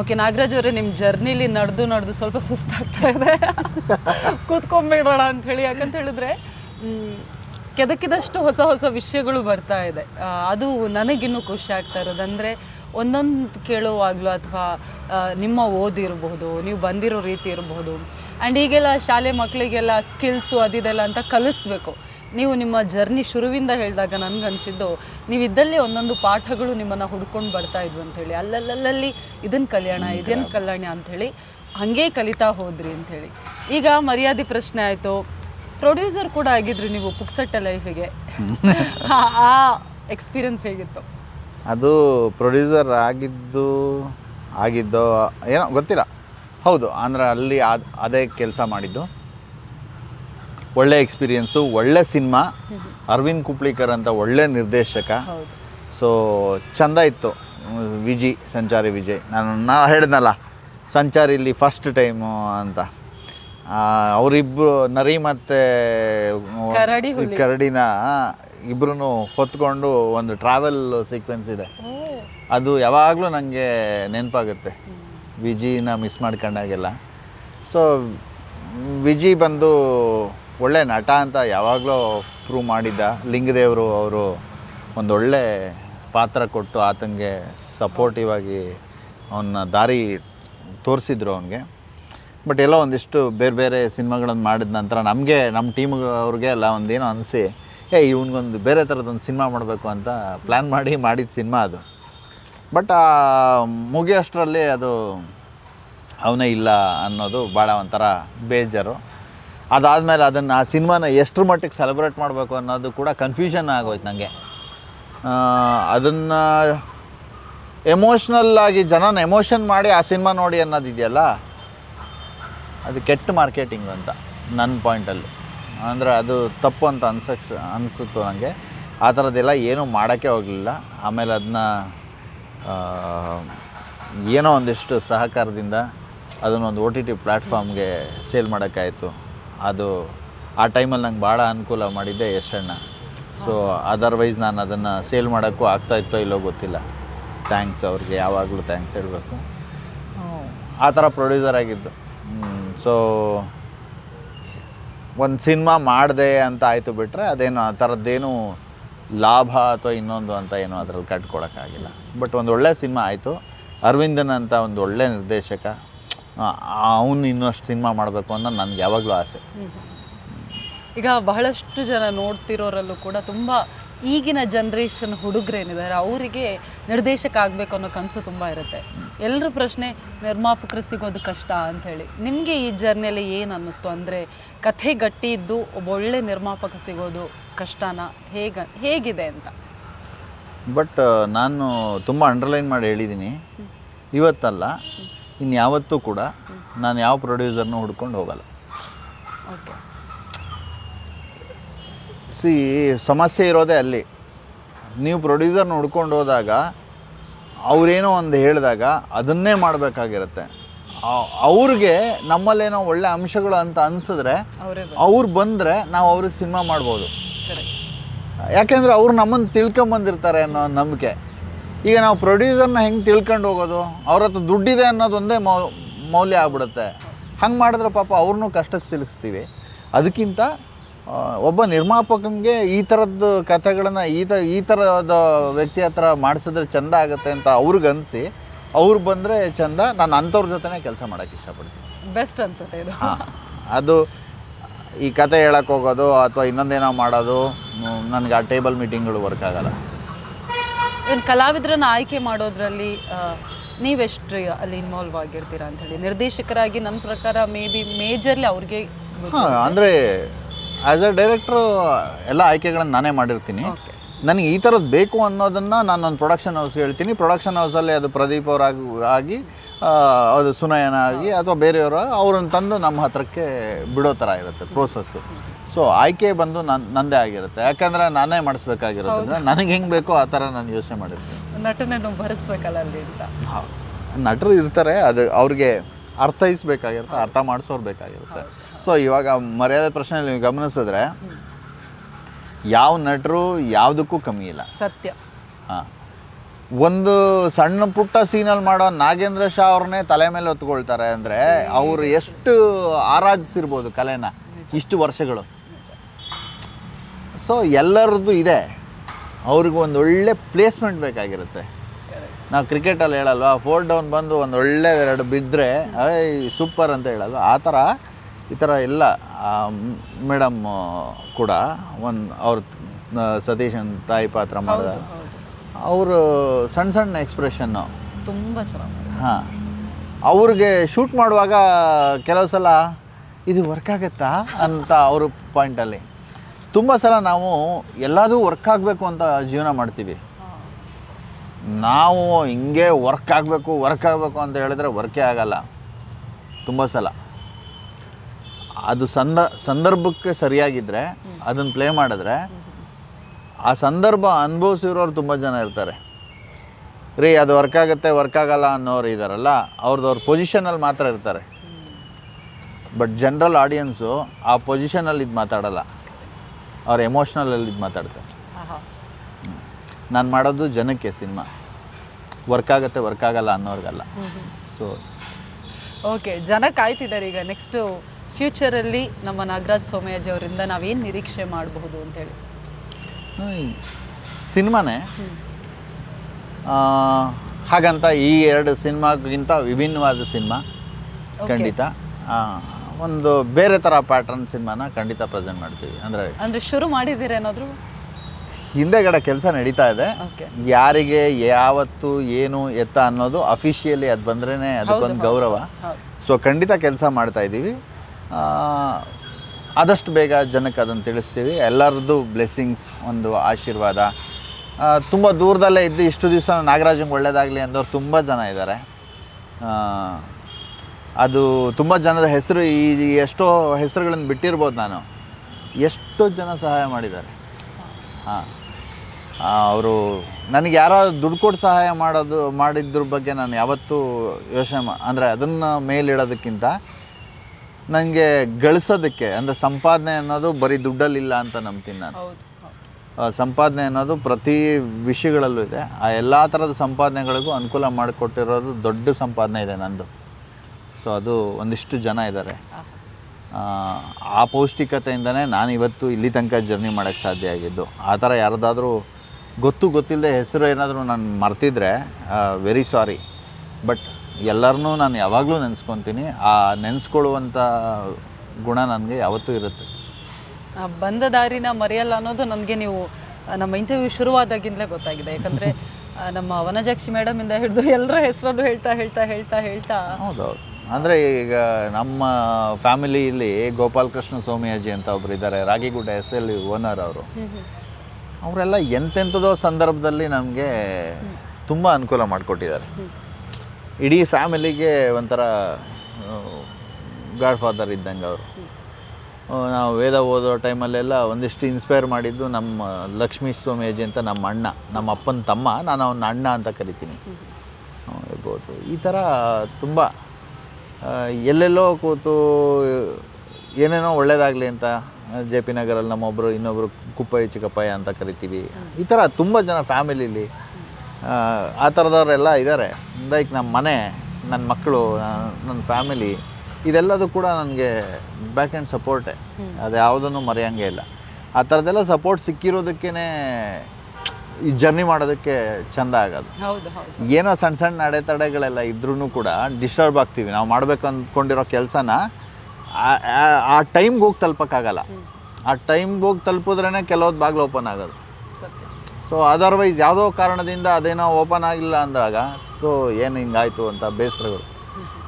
Okay, Nagaraj ಅವರೇ ನಿಮ್ಮ ಜರ್ನಿಲಿ ನಡೆದು ನಡೆದು ಸ್ವಲ್ಪ ಸುಸ್ತಾಗ್ತಾ ಇದೆ. ಕೂತ್ಕೊಂಬೇಡೋಣ ಅಂತ ಹೇಳಿ. ಯಾಕಂತ ಹೇಳಿದ್ರೆ ಕೆದಕಿದಷ್ಟು ಹೊಸ ಹೊಸ ವಿಷಯಗಳು ಬರ್ತಾ ಇದೆ. ಅದು ನನಗಿನ್ನೂ ಖುಷಿ ಆಗ್ತಾ ಇರೋದು. ಅಂದರೆ, ಒಂದೊಂದು ಕೇಳುವಾಗಲೂ ಅಥವಾ ನಿಮ್ಮ ಓದಿರಬಹುದು ನೀವು ಬಂದಿರೋ ರೀತಿ ಇರಬಹುದು ಆ್ಯಂಡ್ ಈಗೆಲ್ಲ ಶಾಲೆ ಮಕ್ಕಳಿಗೆಲ್ಲ ಸ್ಕಿಲ್ಸು ಅದಿದೆಲ್ಲ ಅಂತ ಕಲಿಸ್ಬೇಕು. ನೀವು ನಿಮ್ಮ ಜರ್ನಿ ಶುರುವಿಂದ ಹೇಳಿದಾಗ ನನಗನ್ಸಿದ್ದು ನೀವು ಇದ್ದಲ್ಲಿ ಒಂದೊಂದು ಪಾಠಗಳು ನಿಮ್ಮನ್ನು ಹುಡ್ಕೊಂಡು ಬರ್ತಾ ಇದ್ವು ಅಂಥೇಳಿ. ಅಲ್ಲಲ್ಲಲ್ಲಿ ಇದನ್ನು ಕಲ್ಯಾಣ ಇದನ್ನು ಕಲ್ಯಾಣ. ಅಂಥೇಳಿ ಹಾಗೇ ಕಲಿತಾ ಹೋದ್ರಿ ಅಂಥೇಳಿ. ಈಗ ಮರ್ಯಾದೆ ಪ್ರಶ್ನೆ ಆಯಿತು. ಪ್ರೊಡ್ಯೂಸರ್ ಕೂಡ ಆಗಿದ್ರಿ ನೀವು ಪುಕ್ಸಟ್ಟ ಲೈಫಿಗೆ. ಆ ಎಕ್ಸ್ಪೀರಿಯನ್ಸ್ ಹೇಗಿತ್ತು? ಅದು ಪ್ರೊಡ್ಯೂಸರ್ ಆಗಿದ್ದು ಆಗಿದ್ದು ಏನೋ ಗೊತ್ತಿಲ್ಲ. ಹೌದು ಅಂದ್ರೆ ಅಲ್ಲಿ ಅದ್- ಅದೇ ಕೆಲಸ ಮಾಡಿದ್ದು. ಒಳ್ಳೆ ಎಕ್ಸ್ಪೀರಿಯನ್ಸು ಒಳ್ಳೆ ಸಿನಿಮಾ ಅರವಿಂದ್ ಕುಪ್ಲಿಕರ್ ಅಂತ ಒಳ್ಳೆ ನಿರ್ದೇಶಕ. ಸೊ ಚಂದ ಇತ್ತು ವಿಜಿ ಸಂಚಾರಿ ವಿಜಯ್. ನಾನು ನಾ ಹೇಳಿದ್ನಲ್ಲ ಸಂಚಾರಿಲಿ ಫಸ್ಟ್ ಟೈಮು ಅಂತ. ಅವರಿಬ್ಬರು ನರಿ ಮತ್ತು. ಕರಡಿನ ಇಬ್ಬರೂ ಹೊತ್ಕೊಂಡು ಒಂದು ಟ್ರಾವೆಲ್ ಸೀಕ್ವೆನ್ಸ್ ಇದೆ. ಅದು ಯಾವಾಗಲೂ ನನಗೆ ನೆನಪಾಗುತ್ತೆ. ವಿಜಿನ ಮಿಸ್ ಮಾಡ್ಕೊಂಡಾಗೆಲ್ಲ. ಸೊ ವಿಜಿ ಬಂದು ಒಳ್ಳೆ ನಟ ಅಂತ ಯಾವಾಗಲೂ ಪ್ರೂವ್ ಮಾಡಿದ್ದ. ಲಿಂಗದೇವರು ಅವರು ಒಂದೊಳ್ಳೆ ಪಾತ್ರ ಕೊಟ್ಟು ಆತನಿಗೆ ಸಪೋರ್ಟಿವ್ ಆಗಿ ಅವನ್ನ ದಾರಿ ತೋರಿಸಿದ್ರು ಅವನಿಗೆ. ಬಟ್ ಎಲ್ಲೋ ಒಂದಿಷ್ಟು ಬೇರೆ ಬೇರೆ ಸಿನಿಮಾಗಳನ್ನು ಮಾಡಿದ ನಂತರ ನಮಗೆ ನಮ್ಮ ಟೀಮ್ ಅವ್ರಿಗೆ ಎಲ್ಲ ಒಂದೇನೋ ಅನಿಸಿ, ಏ, ಇವನಿಗೊಂದು ಬೇರೆ ಥರದೊಂದು ಸಿನಿಮಾ ಮಾಡಬೇಕು ಅಂತ ಪ್ಲ್ಯಾನ್ ಮಾಡಿ ಮಾಡಿದ ಸಿನಿಮಾ ಅದು. ಬಟ್ ಆ ಮುಗಿಯೋಷ್ಟರಲ್ಲಿ ಅದು, ಅವನೇ ಇಲ್ಲ ಅನ್ನೋದು ಭಾಳ ಒಂಥರ ಬೇಜಾರು. ಅದಾದಮೇಲೆ ಅದನ್ನು ಆ ಸಿನಿಮಾನ ಎಷ್ಟರ ಮಟ್ಟಿಗೆ ಸೆಲೆಬ್ರೇಟ್ ಮಾಡಬೇಕು ಅನ್ನೋದು ಕೂಡ ಕನ್ಫ್ಯೂಷನ್ ಆಗೋಯ್ತು ನನಗೆ ಅದನ್ನು ಎಮೋಷ್ನಲ್ ಆಗಿ ಜನನ ಎಮೋಷನ್ ಮಾಡಿ ಆ ಸಿನಿಮಾ ನೋಡಿ ಅನ್ನೋದಿದೆಯಲ್ಲ ಅದು ಕೆಟ್ಟ ಮಾರ್ಕೆಟಿಂಗ್ ಅಂತ ನನ್ನ ಪಾಯಿಂಟಲ್ಲಿ ಅಂದರೆ ಅದು ತಪ್ಪು ಅಂತ ಅನ್ಸಕ್ ಅನಿಸುತ್ತು ನನಗೆ ಆ ಥರದ್ದೆಲ್ಲ ಏನೂ ಮಾಡೋಕ್ಕೆ ಹೋಗಲಿಲ್ಲ. ಆಮೇಲೆ ಅದನ್ನ ಏನೋ ಒಂದಿಷ್ಟು ಸಹಕಾರದಿಂದ ಅದನ್ನೊಂದು ಒ ಟಿ ಟಿ ಪ್ಲ್ಯಾಟ್ಫಾರ್ಮ್ಗೆ ಸೇಲ್ ಮಾಡೋಕ್ಕಾಯಿತು. ಅದು ಆ ಟೈಮಲ್ಲಿ ನಂಗೆ ಭಾಳ ಅನುಕೂಲ ಮಾಡಿದ್ದೆ ಯಶಣ್ಣ. ಸೊ ಅದರ್ವೈಸ್ ನಾನು ಅದನ್ನು ಸೇಲ್ ಮಾಡೋಕ್ಕೂ ಆಗ್ತಾಯಿತ್ತೋ ಇಲ್ಲೋ ಗೊತ್ತಿಲ್ಲ. ಥ್ಯಾಂಕ್ಸ್ ಅವ್ರಿಗೆ, ಯಾವಾಗಲೂ ಥ್ಯಾಂಕ್ಸ್ ಹೇಳಬೇಕು. ಆ ಥರ ಪ್ರೊಡ್ಯೂಸರ್ ಆಗಿದ್ದು. ಸೊ ಒಂದು ಸಿನಿಮಾ ಮಾಡಿದೆ ಅಂತ ಆಯಿತು ಬಿಟ್ಟರೆ ಅದೇನು ಆ ಥರದ್ದೇನು ಲಾಭ ಅಥವಾ ಇನ್ನೊಂದು ಅಂತ ಏನು ಅದರಲ್ಲಿ ಕಟ್ಕೊಡೋಕ್ಕಾಗಿಲ್ಲ ಬಟ್ ಒಂದು ಒಳ್ಳೆ ಸಿನಿಮಾ ಆಯಿತು. ಅರವಿಂದನ್ ಅಂತ ಒಂದು ಒಳ್ಳೆ ನಿರ್ದೇಶಕ. ಅವನು ಇನ್ನಷ್ಟು ಸಿನಿಮಾ ಮಾಡಬೇಕು ಅನ್ನೋದು ನನಗೆ ಯಾವಾಗಲೂ ಆಸೆ. ಈಗ ಬಹಳಷ್ಟು ಜನ ನೋಡ್ತಿರೋರಲ್ಲೂ ಕೂಡ ತುಂಬ ಈಗಿನ ಜನ್ರೇಷನ್ ಹುಡುಗರೇನಿದ್ದಾರೆ ಅವರಿಗೆ ನಿರ್ದೇಶಕ ಆಗಬೇಕು ಅನ್ನೋ ಕನಸು ತುಂಬ ಇರುತ್ತೆ. ಎಲ್ಲರ ಪ್ರಶ್ನೆ ನಿರ್ಮಾಪಕರು ಸಿಗೋದು ಕಷ್ಟ ಅಂತ ಹೇಳಿ ನಿಮಗೆ ಈ ಜರ್ನಿಯಲ್ಲಿ ಏನು ಅನ್ನಿಸ್ತು? ಅಂದರೆ ಕಥೆ ಗಟ್ಟಿ ಇದ್ದು ಒಬ್ಬ ಒಳ್ಳೆ ನಿರ್ಮಾಪಕ ಸಿಗೋದು ಕಷ್ಟನಾ ಹೇಗ ಹೇಗಿದೆ ಅಂತ? ಬಟ್ ನಾನು ತುಂಬ ಅಂಡರ್ಲೈನ್ ಮಾಡಿ ಹೇಳಿದ್ದೀನಿ ಇವತ್ತಲ್ಲ ಇನ್ನು ಯಾವತ್ತೂ ಕೂಡ ನಾನು ಯಾವ ಪ್ರೊಡ್ಯೂಸರ್ನೂ ಹುಡ್ಕೊಂಡು ಹೋಗಲ್ಲ. ಓಕೆ ಸಿ ಸಮಸ್ಯೆ ಇರೋದೇ ಅಲ್ಲಿ. ನೀವು ಪ್ರೊಡ್ಯೂಸರ್ನ ಹುಡ್ಕೊಂಡು ಹೋದಾಗ ಅವರೇನೋ ಒಂದು ಹೇಳಿದಾಗ ಅದನ್ನೇ ಮಾಡಬೇಕಾಗಿರುತ್ತೆ. ಅವ್ರಿಗೆ ನಮ್ಮಲ್ಲೇನೋ ಒಳ್ಳೆ ಅಂಶಗಳು ಅಂತ ಅನಿಸಿದ್ರೆ ಅವರೇ ಅವ್ರು ಬಂದರೆ ನಾವು ಅವ್ರಿಗೆ ಸಿನಿಮಾ ಮಾಡ್ಬೋದು. ಯಾಕೆಂದರೆ ಅವ್ರು ನಮ್ಮನ್ನು ತಿಳ್ಕೊಂಬಂದಿರ್ತಾರೆ ಅನ್ನೋ ನಂಬಿಕೆ. ಈಗ ನಾವು ಪ್ರೊಡ್ಯೂಸರ್ನ ಹೆಂಗೆ ತಿಳ್ಕೊಂಡು ಹೋಗೋದು? ಅವ್ರ ಹತ್ರ ದುಡ್ಡಿದೆ ಅನ್ನೋದೊಂದೇ ಮೌ ಮೌಲ್ಯ ಆಗ್ಬಿಡುತ್ತೆ. ಹಂಗೆ ಮಾಡಿದ್ರೆ ಪಾಪ ಅವ್ರನ್ನೂ ಕಷ್ಟಕ್ಕೆ ಸಿಲುಕಿಸ್ತೀವಿ. ಅದಕ್ಕಿಂತ ಒಬ್ಬ ನಿರ್ಮಾಪಕನಿಗೆ ಈ ಥರದ್ದು ಕಥೆಗಳನ್ನು ಈ ಥರ ಈ ಥರದ ವ್ಯಕ್ತಿ ಹತ್ರ ಮಾಡಿಸಿದ್ರೆ ಚೆಂದ ಆಗುತ್ತೆ ಅಂತ ಅವ್ರಿಗೆ ಅನಿಸಿ ಅವ್ರು ಬಂದರೆ ಚೆಂದ ನಾನು ಅಂಥವ್ರ ಜೊತೆನೇ ಕೆಲಸ ಮಾಡೋಕ್ಕೆ ಇಷ್ಟಪಡ್ತೀನಿ. ಬೆಸ್ಟ್ ಅನ್ಸುತ್ತೆ ಇದು. ಹಾಂ ಅದು ಈ ಕತೆ ಹೇಳಕ್ಕೆ ಹೋಗೋದು ಅಥವಾ ಇನ್ನೊಂದೇನೋ ಮಾಡೋದು ನನಗೆ ಆ ಟೇಬಲ್ ಮೀಟಿಂಗ್ಗಳು ವರ್ಕ್ ಆಗಲ್ಲ. ಇನ್ನು ಕಲಾವಿದರನ್ನ ಆಯ್ಕೆ ಮಾಡೋದ್ರಲ್ಲಿ ನೀವೆಷ್ಟು ಅಲ್ಲಿ ಇನ್ವಾಲ್ವ್ ಆಗಿರ್ತೀರಾ ಅಂತ ಹೇಳಿ. ನಿರ್ದೇಶಕರಾಗಿ ನನ್ನ ಪ್ರಕಾರ ಮೇ ಬಿ ಮೇಜರ್ಲಿ ಅವ್ರಿಗೆ ಹಾಂ ಅಂದರೆ ಆ್ಯಸ್ ಅ ಡೈರೆಕ್ಟ್ರು ಎಲ್ಲ ಆಯ್ಕೆಗಳನ್ನು ನಾನೇ ಮಾಡಿರ್ತೀನಿ. ನನಗೆ ಈ ಥರದ್ದು ಬೇಕು ಅನ್ನೋದನ್ನು ನಾನು ಒಂದು ಪ್ರೊಡಕ್ಷನ್ ಹೌಸ್ ಹೇಳ್ತೀನಿ. ಪ್ರೊಡಕ್ಷನ್ ಹೌಸಲ್ಲಿ ಅದು ಪ್ರದೀಪ್ ಅವರಾಗಿ ಆಗಿ ಅದು ಸುನಯನ ಆಗಿ ಅಥವಾ ಬೇರೆಯವರು ಅವ್ರನ್ನ ತಂದು ನಮ್ಮ ಹತ್ರಕ್ಕೆ ಬಿಡೋ ಥರ ಇರುತ್ತೆ ಪ್ರೋಸೆಸ್ಸು ಸೊ ಆಯ್ಕೆ ಬಂದು ನನ್ನ ನಂದೇ ಆಗಿರುತ್ತೆ. ಯಾಕಂದ್ರೆ ನಾನೇ ಮಾಡಿಸ್ಬೇಕಾಗಿರೋದ್ರಿಂದ ನನಗೆ ಹೆಂಗೆ ಬೇಕೋ ಆ ಥರ ನಾನು ಯೋಚನೆ ಮಾಡಿರ್ತೀನಿ. ನಟನನ್ನು ಭರಿಸ್ಬೇಕಲ್ಲ ಅಲ್ಲಿ ಅಂತ. ನಟರು ಇರ್ತಾರೆ ಅದು ಅವ್ರಿಗೆ ಅರ್ಥೈಸ್ಬೇಕಾಗಿರುತ್ತೆ ಅರ್ಥ ಮಾಡಿಸೋರು ಬೇಕಾಗಿರುತ್ತೆ. ಸೊ ಇವಾಗ ಮರ್ಯಾದೆ ಪ್ರಶ್ನೆ ನೀವು ಗಮನಿಸಿದ್ರೆ ಯಾವ ನಟರು ಯಾವುದಕ್ಕೂ ಕಮ್ಮಿ ಇಲ್ಲ. ಸತ್ಯ. ಹಾಂ. ಒಂದು ಸಣ್ಣ ಪುಟ್ಟ ಸೀನಲ್ಲಿ ಮಾಡೋ ನಾಗೇಂದ್ರ ಶಾ ಅವ್ರನ್ನೇ ತಲೆ ಮೇಲೆ ಹೊತ್ಕೊಳ್ತಾರೆ ಅಂದರೆ ಅವರು ಎಷ್ಟು ಆರಾಧಿಸಿರ್ಬೋದು ಕಲೆನ ಇಷ್ಟು ವರ್ಷಗಳು. ಸೊ ಎಲ್ಲರದ್ದು ಇದೆ. ಅವ್ರಿಗೂ ಒಂದು ಒಳ್ಳೆ ಪ್ಲೇಸ್ಮೆಂಟ್ ಬೇಕಾಗಿರುತ್ತೆ. ನಾವು ಕ್ರಿಕೆಟಲ್ಲಿ ಹೇಳಲ್ವಾ ಫೋರ್ ಡೌನ್ ಬಂದು ಒಂದು ಒಳ್ಳೆ ಎರಡು ಬಿದ್ದರೆ ಐ ಸೂಪರ್ ಅಂತ ಹೇಳಲ್ವ? ಆ ಥರ ಈ ಥರ ಎಲ್ಲ ಮೇಡಮ್ ಕೂಡ ಒಂದು ಅವ್ರ ಸತೀಶನ್ ತಾಯಿ ಪಾತ್ರ ಮಾಡಿದ. ಅವರು ಸಣ್ಣ ಸಣ್ಣ ಎಕ್ಸ್ಪ್ರೆಷನ್ನು ತುಂಬ ಚೆನ್ನಾಗಿ ಹಾಂ. ಅವ್ರಿಗೆ ಶೂಟ್ ಮಾಡುವಾಗ ಕೆಲವು ಸಲ ಇದು ವರ್ಕ್ ಆಗುತ್ತಾ? ಅಂತ ಅವರು ಪಾಯಿಂಟಲ್ಲಿ ತುಂಬ ಸಲ ನಾವು ಎಲ್ಲದೂ ವರ್ಕ್ ಆಗಬೇಕು ಅಂತ ಜೀವನ ಮಾಡ್ತೀವಿ. ನಾವು ಹಿಂಗೆ ವರ್ಕ್ ಆಗಬೇಕು ವರ್ಕ್ ಆಗಬೇಕು ಅಂತ ಹೇಳಿದ್ರೆ ವರ್ಕೇ ಆಗಲ್ಲ. ತುಂಬ ಸಲ. ಅದು ಸಂದ ಸಂದರ್ಭಕ್ಕೆ ಸರಿಯಾಗಿದ್ದರೆ ಅದನ್ನು ಪ್ಲೇ ಮಾಡಿದ್ರೆ ಆ ಸಂದರ್ಭ ಅನುಭವಿಸಿರೋರು ತುಂಬ ಜನ ಇರ್ತಾರೆ. ರೀ ಅದು ವರ್ಕ್ ಆಗುತ್ತೆ ವರ್ಕ್ ಆಗಲ್ಲ ಅನ್ನೋರು ಇದ್ದಾರಲ್ಲ ಅವ್ರದ್ದು ಅವ್ರ ಪೊಸಿಷನಲ್ಲಿ ಮಾತ್ರ ಇರ್ತಾರೆ. ಬಟ್ ಜನರಲ್ ಆಡಿಯನ್ಸು ಆ ಪೊಸಿಷನಲ್ಲಿ ಇದು ಮಾತಾಡಲ್ಲ. ಅವ್ರ ಎಮೋಷ್ನಲಲ್ಲಿ ಇದು ಮಾತಾಡ್ತಾರೆ. ನಾನು ಮಾಡೋದು ಜನಕ್ಕೆ ಸಿನಿಮಾ. ವರ್ಕ್ ಆಗುತ್ತೆ ವರ್ಕ್ ಆಗಲ್ಲ ಅನ್ನೋರ್ಗಲ್ಲ. ಸೊ ಓಕೆ ಜನ ಕಾಯ್ತಿದ್ದಾರೆ ಈಗ. ನೆಕ್ಸ್ಟು ಫ್ಯೂಚರಲ್ಲಿ ನಮ್ಮ ನಾಗರಾಜ್ ಸೋಮಯಾಜಿ ಅವರಿಂದ ನಾವೇನು ನಿರೀಕ್ಷೆ ಮಾಡಬಹುದು ಅಂತೇಳಿ? ಸಿನಿಮಾನೇ. ಹಾಗಂತ ಈ ಎರಡು ಸಿನಿಮಾಗಿಂತ ವಿಭಿನ್ನವಾದ ಸಿನಿಮಾ. ಖಂಡಿತ. ಒಂದು ಬೇರೆ ಥರ ಪ್ಯಾಟರ್ನ್ ಸಿನಿಮಾನ ಖಂಡಿತ ಪ್ರೆಸೆಂಟ್ ಮಾಡ್ತೀವಿ. ಅಂದರೆ ಅಂದರೆ ಶುರು ಮಾಡಿದ್ದೀರಾ ಏನಾದರೂ? ಹಿಂದೆಗಡೆ ಕೆಲಸ ನಡೀತಾ ಇದೆ. ಓಕೆ ಯಾರಿಗೆ ಯಾವತ್ತು ಏನು ಎತ್ತ ಅನ್ನೋದು ಅಫಿಷಿಯಲಿ ಅದು ಬಂದ್ರೇ ಅದಕ್ಕೊಂದು ಗೌರವ. ಹೌದು. ಸೊ ಖಂಡಿತ ಕೆಲಸ ಮಾಡ್ತಾ ಇದ್ದೀವಿ ಆ, ಆದಷ್ಟು ಬೇಗ ಜನಕ್ಕೆ ಅದನ್ನು ತಿಳಿಸ್ತೀವಿ. ಎಲ್ಲರದ್ದು ಬ್ಲೆಸ್ಸಿಂಗ್ಸ್ ಒಂದು ಆಶೀರ್ವಾದ. ತುಂಬ ದೂರದಲ್ಲೇ ಇದ್ದು ಇಷ್ಟು ದಿವಸ ನಾಗರಾಜಂಗೆ ಒಳ್ಳೇದಾಗಲಿ ಅಂದವ್ರು ತುಂಬ ಜನ ಇದ್ದಾರೆ. ಆ, ಅದು ತುಂಬ ಜನದ ಹೆಸರು ಈ ಎಷ್ಟೋ ಹೆಸರುಗಳನ್ನು ಬಿಟ್ಟಿರ್ಬೋದು ನಾನು. ಎಷ್ಟೋ ಜನ ಸಹಾಯ ಮಾಡಿದ್ದಾರೆ. ಹಾಂ. ಅವರು ನನಗೆ ಯಾರೋ ದುಡ್ಡು ಕೊಟ್ಟು ಸಹಾಯ ಮಾಡೋದು ಮಾಡಿದ್ರ ಬಗ್ಗೆ ನಾನು ಯಾವತ್ತೂ ಯೋಚನೆ ಮಾ ಅಂದರೆ ಅದನ್ನು ಮೇಲಿಡೋದಕ್ಕಿಂತ ನನಗೆ ಗಳಿಸೋದಕ್ಕೆ ಅಂದರೆ ಸಂಪಾದನೆ ಅನ್ನೋದು ಬರೀ ದುಡ್ಡಲ್ಲಿಲ್ಲ ಅಂತ ನಂಬ್ತೀನಿ ನಾನು. ಸಂಪಾದನೆ ಅನ್ನೋದು ಪ್ರತಿ ವಿಷಯಗಳಲ್ಲೂ ಇದೆ. ಆ ಎಲ್ಲ ಥರದ ಸಂಪಾದನೆಗಳಿಗೂ ಅನುಕೂಲ ಮಾಡಿಕೊಟ್ಟಿರೋದು ದೊಡ್ಡ ಸಂಪಾದನೆ ಇದೆ ನಂದು. ಸೊ ಅದು ಒಂದಿಷ್ಟು ಜನ ಇದ್ದಾರೆ. ಆ, ಪೌಷ್ಟಿಕತೆಯಿಂದನೇ ನಾನು ಇವತ್ತು ಇಲ್ಲಿ ತನಕ ಜರ್ನಿ ಮಾಡೋಕ್ಕೆ ಸಾಧ್ಯ ಆಗಿದ್ದು. ಆ ಥರ ಯಾರ್ದಾದ್ರೂ ಗೊತ್ತು ಗೊತ್ತಿಲ್ಲದೆ ಹೆಸರು ಏನಾದರೂ ನಾನು ಮರ್ತಿದ್ರೆ ವೆರಿ ಸಾರಿ ಬಟ್ ಎಲ್ಲರನ್ನೂ ನಾನು ಯಾವಾಗಲೂ ನೆನೆಸ್ಕೊತೀನಿ. ಆ ನೆನೆಸ್ಕೊಳ್ಳುವಂಥ ಗುಣ ನನಗೆ ಯಾವತ್ತೂ ಇರುತ್ತೆ. ಬಂದ ದಾರಿನ ಮರೆಯಲ್ಲ ಅನ್ನೋದು ನನಗೆ ನೀವು ನಮ್ಮ ಇಂಟರ್ವ್ಯೂ ಶುರುವಾದಾಗಿಂದಲೇ ಗೊತ್ತಾಗಿದೆ. ಯಾಕಂದರೆ ನಮ್ಮ ವನಜಾಕ್ಷಿ ಮೇಡಮಿಂದ ಹಿಡಿದು ಎಲ್ಲರ ಹೆಸರಲ್ಲೂ ಹೇಳ್ತಾ ಹೇಳ್ತಾ ಹೇಳ್ತಾ ಹೇಳ್ತಾ ಹೌದೌದು. ಅಂದರೆ ಈಗ ನಮ್ಮ ಫ್ಯಾಮಿಲಿಯಲ್ಲಿ ಗೋಪಾಲಕೃಷ್ಣ ಸೋಮಿಯಾಜಿ ಅಂತ ಒಬ್ರು ಇದ್ದಾರೆ ರಾಗಿಗುಡ್ಡ ಎಸ್ ಎಲ್ ಓನರ್ ಅವರು. ಅವರೆಲ್ಲ ಎಂತೆಂಥದೋ ಸಂದರ್ಭದಲ್ಲಿ ನಮಗೆ ತುಂಬ ಅನುಕೂಲ ಮಾಡಿಕೊಟ್ಟಿದ್ದಾರೆ. ಇಡೀ ಫ್ಯಾಮಿಲಿಗೆ ಒಂಥರ ಗಾಡ್ ಫಾದರ್ ಇದ್ದಂಗೆ ಅವರು. ನಾವು ವೇದ ಓದೋ ಟೈಮಲ್ಲೆಲ್ಲ ಒಂದಿಷ್ಟು ಇನ್ಸ್ಪೈರ್ ಮಾಡಿದ್ದು ನಮ್ಮ ಲಕ್ಷ್ಮೀ ಸೋಮಿಯಾಜಿ ಅಂತ ನಮ್ಮ ಅಣ್ಣ ನಮ್ಮ ಅಪ್ಪನ ತಮ್ಮ ನಾನು ಅವನ ಅಣ್ಣ ಅಂತ ಕರಿತೀನಿ. ಇರ್ಬೋದು ಈ ಥರ ತುಂಬ ಎಲ್ಲೆಲ್ಲೋ ಕೂತು ಏನೇನೋ ಒಳ್ಳೇದಾಗಲಿ ಅಂತ ಜೆ ಪಿ ನಗರಲ್ಲಿ ನಮ್ಮೊಬ್ಬರು ಇನ್ನೊಬ್ಬರು ಕುಪ್ಪಯ್ಯ ಚಿಕ್ಕಪ್ಪಯ್ಯ ಅಂತ ಕರಿತೀವಿ. ಈ ಥರ ತುಂಬ ಜನ ಫ್ಯಾಮಿಲಿಲಿ ಆ ಥರದವರೆಲ್ಲ ಇದ್ದಾರೆ. ಲೈಕ್ ನಮ್ಮ ಮನೆ ನನ್ನ ಮಕ್ಕಳು ನನ್ನ ಫ್ಯಾಮಿಲಿ ಇದೆಲ್ಲದೂ ಕೂಡ ನನಗೆ ಬ್ಯಾಕ್ ಆ್ಯಂಡ್ ಸಪೋರ್ಟೇ. ಅದು ಯಾವುದನ್ನು ಮರೆಯೋಂಗೆ ಇಲ್ಲ. ಆ ಥರದ್ದೆಲ್ಲ ಸಪೋರ್ಟ್ ಸಿಕ್ಕಿರೋದಕ್ಕೇ ಈ ಜರ್ನಿ ಮಾಡೋದಕ್ಕೆ ಚಂದ ಆಗೋದು. ಹೌದು ಹೌದು. ಏನೋ ಸಣ್ಣ ಸಣ್ಣ ಅಡೆತಡೆಗಳೆಲ್ಲ ಇದ್ರೂ ಕೂಡ ಡಿಸ್ಟರ್ಬ್ ಆಗ್ತೀವಿ. ನಾವು ಮಾಡ್ಬೇಕು ಅಂದ್ಕೊಂಡಿರೋ ಕೆಲಸನ ಆ ಟೈಮ್ಗೆ ಹೋಗಿ ತಲುಪಕ್ಕಾಗಲ್ಲ. ಆ ಟೈಮ್ಗೆ ಹೋಗಿ ತಲುಪಿದ್ರೇ ಕೆಲವೊಂದು ಬಾಗಿಲು ಓಪನ್ ಆಗೋದು. ಸತ್ಯ. ಸೊ ಅದರ್ವೈಸ್ ಯಾವುದೋ ಕಾರಣದಿಂದ ಅದೇನೋ ಓಪನ್ ಆಗಿಲ್ಲ ಅಂದಾಗ ಸೊ ಏನು ಹಿಂಗಾಯ್ತು? ಅಂತ ಬೇಸರಗಳು.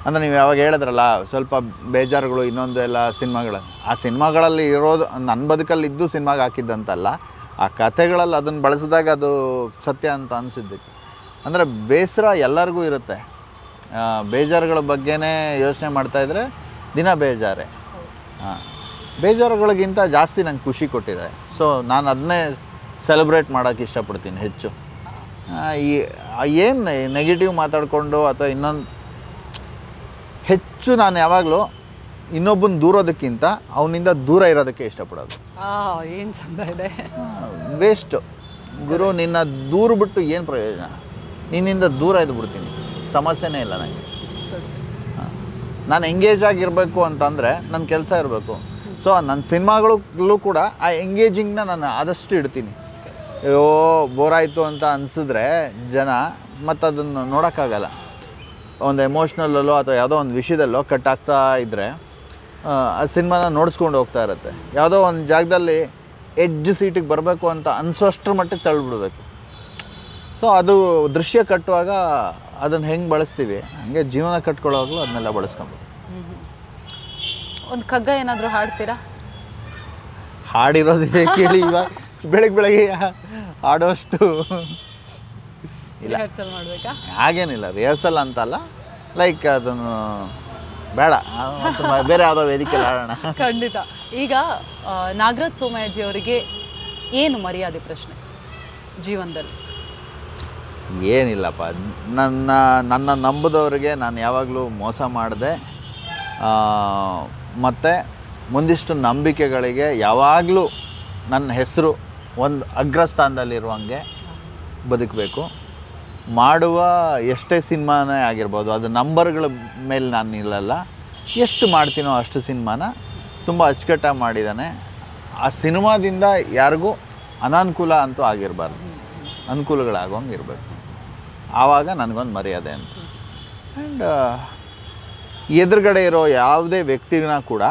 ಅಂದರೆ ನೀವು ಯಾವಾಗ ಹೇಳಿದ್ರಲ್ಲ ಸ್ವಲ್ಪ ಬೇಜಾರುಗಳು ಇನ್ನೊಂದು ಎಲ್ಲ ಸಿನಿಮಾಗಳು. ಆ ಸಿನಿಮಾಗಳಲ್ಲಿ ಇರೋದು ನನ್ನ ಬದುಕಲ್ಲಿ ಇದ್ದು ಸಿನಿಮಾಗೆ ಹಾಕಿದ್ದಂತಲ್ಲ ಆ ಕಥೆಗಳಲ್ಲಿ ಅದನ್ನು ಬಳಸಿದಾಗ ಅದು ಸತ್ಯ ಅಂತ ಅನಿಸಿದ್ದಕ್ಕೆ. ಅಂದರೆ ಬೇಸರ ಎಲ್ಲರಿಗೂ ಇರುತ್ತೆ. ಬೇಜಾರುಗಳ ಬಗ್ಗೆನೇ ಯೋಚನೆ ಮಾಡ್ತಾಯಿದ್ರೆ ದಿನ ಬೇಜಾರೇ. ಹಾಂ. ಬೇಜಾರುಗಳಿಗಿಂತ ಜಾಸ್ತಿ ನಂಗೆ ಖುಷಿ ಕೊಟ್ಟಿದೆ. ಸೊ ನಾನು ಅದನ್ನೇ ಸೆಲೆಬ್ರೇಟ್ ಮಾಡೋಕ್ಕೆ ಇಷ್ಟಪಡ್ತೀನಿ ಹೆಚ್ಚು. ಈ, ಏನು ನೆಗೆಟಿವ್ ಮಾತಾಡಿಕೊಂಡು ಅಥವಾ ಇನ್ನೊಂದು ಹೆಚ್ಚು ನಾನು ಯಾವಾಗಲೂ ಇನ್ನೊಬ್ಬನ ದೂರೋದಕ್ಕಿಂತ ಅವನಿಂದ ದೂರ ಇರೋದಕ್ಕೆ ಇಷ್ಟಪಡೋದು. ಏನು ಚಂದ ಇದೆ. ವೇಸ್ಟು ಗುರು ನಿನ್ನ ದೂರ ಬಿಟ್ಟು ಏನು ಪ್ರಯೋಜನ? ನಿನ್ನಿಂದ ದೂರ ಇದ್ದು ಬಿಡ್ತೀನಿ. ಸಮಸ್ಯೆನೇ ಇಲ್ಲ ನನಗೆ ನಾನು ಎಂಗೇಜ್ ಆಗಿರಬೇಕು ಅಂತಂದರೆ ನನ್ನ ಕೆಲಸ ಇರಬೇಕು. ಸೊ ನನ್ನ ಸಿನಿಮಾಗಳಲ್ಲೂ ಕೂಡ ಆ ಎಂಗೇಜಿಂಗ್ನ ನಾನು ಆದಷ್ಟು ಇಡ್ತೀನಿ. ಅಯ್ಯೋ ಬೋರಾಯಿತು ಆಯಿತು ಅಂತ ಅನಿಸಿದ್ರೆ ಜನ ಮತ್ತು ಅದನ್ನು ನೋಡೋಕ್ಕಾಗಲ್ಲ. ಒಂದು ಎಮೋಷ್ನಲ್ಲೋ ಅಥವಾ ಯಾವುದೋ ಒಂದು ವಿಷಯದಲ್ಲೋ ಕಟ್ ಆಗ್ತಾ ಇದ್ದರೆ ಆ ಸಿನಿಮಾನ ನೋಡಿಸ್ಕೊಂಡು ಹೋಗ್ತಾ ಇರುತ್ತೆ. ಯಾವುದೋ ಒಂದು ಜಾಗದಲ್ಲಿ ಎಡ್ಜ್ ಸೀಟಿಗೆ ಬರಬೇಕು ಅಂತ ಅನಿಸೋಷ್ಟ್ರ ಮಟ್ಟಿಗೆ ತಳ್ಳಿಬಿಡ್ಬೇಕು ಸೊ ಅದು ದೃಶ್ಯ ಕಟ್ಟುವಾಗ ಅದನ್ನು ಹೆಂಗೆ ಬಳಸ್ತೀವಿ ಹಂಗೆ ಜೀವನ ಕಟ್ಕೊಳ್ಳೋವಾಗಲೂ ಅದನ್ನೆಲ್ಲ ಬಳಸ್ಕೊಬೋದು. ಒಂದು ಕಗ್ಗ ಏನಾದರೂ ಹಾಡ್ತೀರಾ? ಹಾಡಿರೋದಿದೆ ಕೇಳಿ ಇವಾಗ. ಬೆಳಗ್ಗೆ ಬೆಳಗ್ಗೆ ಹಾಡೋಷ್ಟು ಇಲ್ಲ. ರಿಹರ್ಸಲ್ ಮಾಡಬೇಕಾ? ಹಾಗೇನಿಲ್ಲ ರಿಹರ್ಸಲ್ ಅಂತಲ್ಲ. ಲೈಕ್ ಅದನ್ನು ಬೇಡ. ಮತ್ತೆ ಬೇರೆ ಯಾವುದೋ ವೇದಿಕೆ ಆಡೋಣ. ಖಂಡಿತ. ಈಗ ನಾಗರಾಜ್ ಸೋಮಯ್ಯಜಿ ಅವರಿಗೆ ಏನು ಮರ್ಯಾದೆ ಪ್ರಶ್ನೆ ಜೀವನದಲ್ಲಿ? ಏನಿಲ್ಲಪ್ಪ. ನನ್ನ ನನ್ನ ನಂಬುದವ್ರಿಗೆ ನಾನು ಯಾವಾಗಲೂ ಮೋಸ ಮಾಡಿದೆ ಮತ್ತು ಮುಂದಿಷ್ಟು ನಂಬಿಕೆಗಳಿಗೆ ಯಾವಾಗಲೂ ನನ್ನ ಹೆಸರು ಒಂದು ಅಗ್ರಸ್ಥಾನದಲ್ಲಿರುವಂಗೆ ಬದುಕಬೇಕು. ಮಾಡುವ ಎಷ್ಟೇ ಸಿನಿಮಾನೇ ಆಗಿರ್ಬೋದು, ಅದು ನಂಬರ್ಗಳ ಮೇಲೆ ನಾನು ನಿಲ್ಲಲ್ಲ. ಎಷ್ಟು ಮಾಡ್ತೀನೋ ಅಷ್ಟು ಸಿನಿಮಾನ ತುಂಬ ಅಚ್ಚುಕಟ್ಟಾಗಿ ಮಾಡಿದ್ದಾನೆ. ಆ ಸಿನಿಮಾದಿಂದ ಯಾರಿಗೂ ಅನಾನುಕೂಲ ಅಂತೂ ಆಗಿರಬಾರ್ದು. ಅನುಕೂಲಗಳಾಗೋಂಗೆ ಇರಬೇಕು. ಆವಾಗ ನನಗೊಂದು ಮರ್ಯಾದೆ ಅಂತ. ಆ್ಯಂಡ್ ಎದುರುಗಡೆ ಇರೋ ಯಾವುದೇ ವ್ಯಕ್ತಿನ ಕೂಡ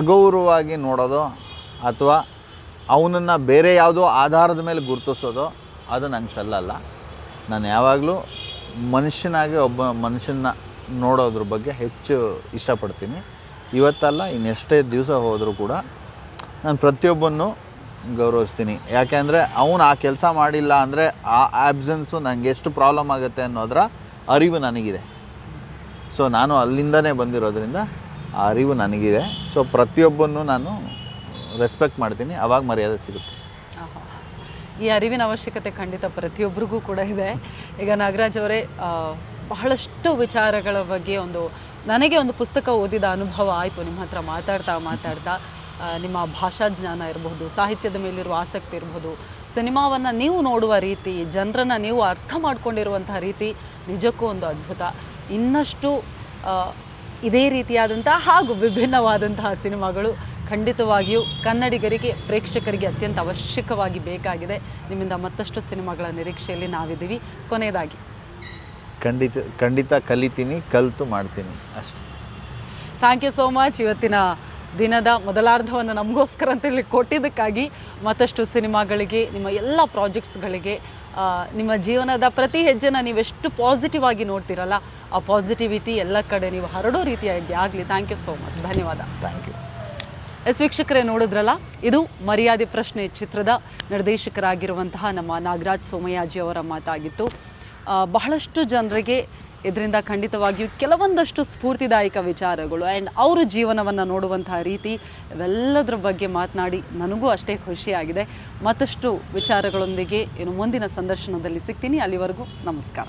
ಅಗೌರವವಾಗಿ ನೋಡೋದು ಅಥವಾ ಅವನನ್ನು ಬೇರೆ ಯಾವುದೋ ಆಧಾರದ ಮೇಲೆ ಗುರುತಿಸೋದು ಅದು ನಂಗೆ ಸಲ್ಲಲ್ಲ. ನಾನು ಯಾವಾಗಲೂ ಮನುಷ್ಯನಾಗಿ ಒಬ್ಬ ಮನುಷ್ಯನ ನೋಡೋದ್ರ ಬಗ್ಗೆ ಹೆಚ್ಚು ಇಷ್ಟಪಡ್ತೀನಿ. ಇವತ್ತಲ್ಲ ಇನ್ನೆಷ್ಟೇ ದಿವಸ ಹೋದರೂ ಕೂಡ ನಾನು ಪ್ರತಿಯೊಬ್ಬನ್ನು ಗೌರವಿಸ್ತೀನಿ. ಯಾಕೆಂದರೆ ಅವನು ಆ ಕೆಲಸ ಮಾಡಿಲ್ಲ ಅಂದರೆ ಆ ಆ್ಯಬ್ಸೆನ್ಸು ನನಗೆ ಎಷ್ಟು ಪ್ರಾಬ್ಲಮ್ ಆಗುತ್ತೆ ಅನ್ನೋದರ ಅರಿವು ನನಗಿದೆ. ಸೊ ನಾನು ಅಲ್ಲಿಂದನೇ ಬಂದಿರೋದ್ರಿಂದ ಆ ಅರಿವು ನನಗಿದೆ. ಸೊ ಪ್ರತಿಯೊಬ್ಬನ್ನು ನಾನು ರೆಸ್ಪೆಕ್ಟ್ ಮಾಡ್ತೀನಿ. ಅವಾಗ ಮರ್ಯಾದೆ ಸಿಗುತ್ತೆ. ಈ ಅರಿವಿನ ಅವಶ್ಯಕತೆ ಖಂಡಿತ ಪ್ರತಿಯೊಬ್ಬರಿಗೂ ಕೂಡ ಇದೆ. ಈಗ ನಾಗರಾಜ್ ಅವರೇ ಬಹಳಷ್ಟು ವಿಚಾರಗಳ ಬಗ್ಗೆ ಒಂದು, ನನಗೆ ಒಂದು ಪುಸ್ತಕ ಓದಿದ ಅನುಭವ ಆಯಿತು. ನಿಮ್ಮ ಹತ್ರ ಮಾತಾಡ್ತಾ ಮಾತಾಡ್ತಾ ನಿಮ್ಮ ಭಾಷಾ ಜ್ಞಾನ ಇರಬಹುದು, ಸಾಹಿತ್ಯದ ಮೇಲಿರುವ ಆಸಕ್ತಿ ಇರಬಹುದು, ಸಿನಿಮಾವನ್ನು ನೀವು ನೋಡುವ ರೀತಿ, ಜನರನ್ನು ನೀವು ಅರ್ಥ ಮಾಡ್ಕೊಂಡಿರುವಂತಹ ರೀತಿ ನಿಜಕ್ಕೂ ಒಂದು ಅದ್ಭುತ. ಇನ್ನಷ್ಟು ಇದೇ ರೀತಿಯಾದಂಥ ಹಾಗೂ ವಿಭಿನ್ನವಾದಂತಹ ಸಿನಿಮಾಗಳು ಖಂಡಿತವಾಗಿಯೂ ಕನ್ನಡಿಗರಿಗೆ ಪ್ರೇಕ್ಷಕರಿಗೆ ಅತ್ಯಂತ ಅವಶ್ಯಕವಾಗಿ ಬೇಕಾಗಿದೆ. ನಿಮ್ಮಿಂದ ಮತ್ತಷ್ಟು ಸಿನಿಮಾಗಳ ನಿರೀಕ್ಷೆಯಲ್ಲಿ ನಾವಿದ್ದೀವಿ. ಕೊನೆಯದಾಗಿ. ಖಂಡಿತ ಖಂಡಿತ ಕಲಿತೀನಿ ಕಲಿತು ಮಾಡ್ತೀನಿ. ಅಷ್ಟೆ. ಥ್ಯಾಂಕ್ ಯು ಸೋ ಮಚ್ ಇವತ್ತಿನ ದಿನದ ಮೊದಲಾರ್ಧವನ್ನು ನಮಗೋಸ್ಕರ ಅಂತ ಹೇಳಿ ಕೊಟ್ಟಿದ್ದಕ್ಕಾಗಿ ಮತ್ತಷ್ಟು ಸಿನಿಮಾಗಳಿಗೆ ನಿಮ್ಮ ಎಲ್ಲ ಪ್ರಾಜೆಕ್ಟ್ಸ್ಗಳಿಗೆ ನಿಮ್ಮ ಜೀವನದ ಪ್ರತಿ ಹೆಜ್ಜೆನ ನೀವೆಷ್ಟು ಪಾಸಿಟಿವ್ ಆಗಿ ನೋಡ್ತೀರಲ್ಲ ಆ ಪಾಸಿಟಿವಿಟಿ ಎಲ್ಲ ಕಡೆ ನೀವು ಹರಡೋ ರೀತಿಯಾಗಿ ಆಗಲಿ. ಥ್ಯಾಂಕ್ ಯು ಸೋ ಮಚ್ ಧನ್ಯವಾದ. ಥ್ಯಾಂಕ್ ಯು ಎಸ್ ವೀಕ್ಷಕರೇ ನೋಡಿದ್ರಲ್ಲ? ಇದು ಮರ್ಯಾದೆ ಪ್ರಶ್ನೆ ಚಿತ್ರದ ನಿರ್ದೇಶಕರಾಗಿರುವಂತಹ ನಮ್ಮ ನಾಗರಾಜ್ ಸೋಮಯಾಜಿ ಅವರ ಮಾತಾಗಿತ್ತು. ಬಹಳಷ್ಟು ಜನರಿಗೆ ಇದರಿಂದ ಖಂಡಿತವಾಗಿಯೂ ಕೆಲವೊಂದಷ್ಟು ಸ್ಫೂರ್ತಿದಾಯಕ ವಿಚಾರಗಳು ಆ್ಯಂಡ್ ಅವರ ಜೀವನವನ್ನು ನೋಡುವಂತಹ ರೀತಿ ಇವೆಲ್ಲದರ ಬಗ್ಗೆ ಮಾತನಾಡಿ ನನಗೂ ಅಷ್ಟೇ ಖುಷಿಯಾಗಿದೆ. ಮತ್ತಷ್ಟು ವಿಚಾರಗಳೊಂದಿಗೆ ಏನು ಮುಂದಿನ ಸಂದರ್ಶನದಲ್ಲಿ ಸಿಗ್ತೀನಿ. ಅಲ್ಲಿವರೆಗೂ ನಮಸ್ಕಾರ.